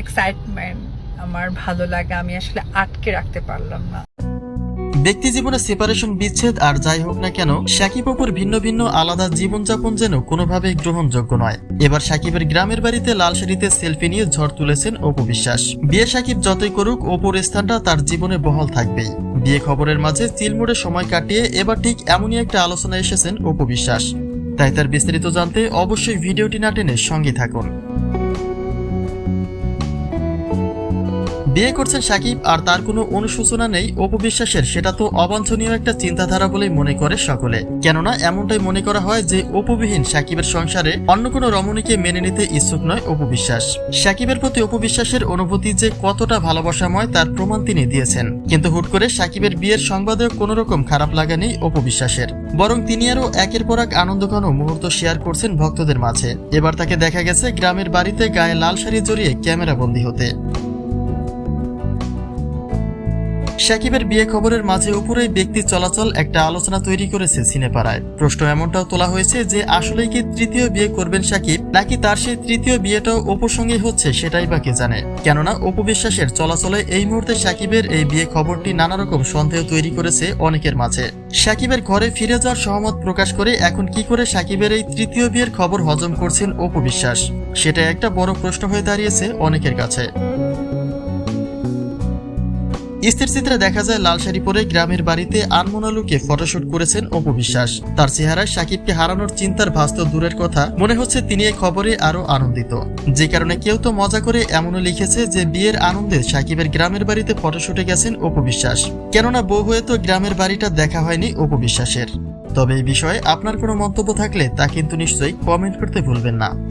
Excitement আমার ভালো লাগে আমি আসলে আটকে রাখতে পারলাম না। ব্যক্তি জীবনে সেপারেশন বিচ্ছেদ আর যাই হোক না কেন, সাকিব অপুর ভিন্ন ভিন্ন আলাদা জীবনযাপন যেন কোনোভাবেই গ্রহণযোগ্য নয়। এবার সাকিবের গ্রামের বাড়িতে লাল শাড়িতে সেলফি নিয়ে ঝড় তুলেছেন অপু বিশ্বাস। বিয়ে সাকিব যতই করুক, অপুর স্থানটা তার জীবনে বহাল থাকবেই। বিয়ে খবরের মাঝে চিলমুড়ে সময় কাটিয়ে এবার ঠিক এমনই একটা আলোচনায় এসেছেন অপু বিশ্বাস। তাই তার বিস্তারিত জানতে অবশ্যই ভিডিওটি না টেনে সঙ্গে থাকুন। বিয়ে করছেন সাকিব আর তার কোনো অনুশোচনা নেই অপবিশ্বাসের সেটা তো অবাঞ্ছনীয় একটা চিন্তাধারা বলেই মনে করে সকলে। কেননা এমনটাই মনে করা হয় যে অপুবিহীন সাকিবের সংসারে অন্য কোনো রমণীকে মেনে নিতে ইচ্ছুক নয় অপু বিশ্বাস। সাকিবের প্রতি অপবিশ্বাসের অনুভূতি যে কতটা ভালোবাসাময় তার প্রমাণ তিনি দিয়েছেন। কিন্তু হুট করে সাকিবের বিয়ের সংবাদে কোনো রকম খারাপ লাগা নেই অপু বিশ্বাসের। বরং তিনি আরও একের পর এক আনন্দঘন মুহূর্ত শেয়ার করছেন ভক্তদের মাঝে। এবার তাকে দেখা গেছে গ্রামের বাড়িতে গায়ে লাল শাড়ি জড়িয়ে ক্যামেরা বন্দী হতে। সাকিবের বিয়ে খবরের মাঝে উপরে ব্যক্তি চলাচল একটা আলোচনা তৈরি করেছে সিনেপাড়ায়। প্রশ্ন এমনটাও তোলা হয়েছে যে আসলেই কি তৃতীয় বিয়ে করবেন সাকিব, নাকি তার সেই তৃতীয় বিয়েটাও অপুর সঙ্গে হচ্ছে সেটাই বা কে জানে। কেননা অপু বিশ্বাসের চলাচলে এই মুহূর্তে সাকিবের এই বিয়ে খবরটি নানা রকম সন্দেহ তৈরি করেছে অনেকের মাঝে। সাকিবের ঘরে ফিরে যাওয়ার সহমত প্রকাশ করে এখন কি করে সাকিবের এই তৃতীয় বিয়ের খবর হজম করছেন অপু বিশ্বাস? সেটা একটা বড় প্রশ্ন হয়ে দাঁড়িয়েছে অনেকের কাছে। স্থির চিত্রে দেখা যায়, লাল শাড়ি পরে গ্রামের বাড়িতে আনমোনালুকে ফটোশুট করেছেন অপু বিশ্বাস। তার চেহারায় সাকিবকে হারানোর চিন্তার ভাস্ত দূরের কথা। মনে হচ্ছে তিনি এই খবরে আরও আনন্দিত। যে কারণে কেউ তো মজা করে এমনও লিখেছে যে, বিয়ের আনন্দে সাকিবের গ্রামের বাড়িতে ফটোশুটে গেছেন অপু বিশ্বাস। কেননা বউ হয়ে তো গ্রামের বাড়িটা দেখা হয়নি অপু বিশ্বাসের। তবে এই বিষয়ে আপনার কোনো মন্তব্য থাকলে তা কিন্তু নিশ্চয়ই কমেন্ট করতে ভুলবেন না।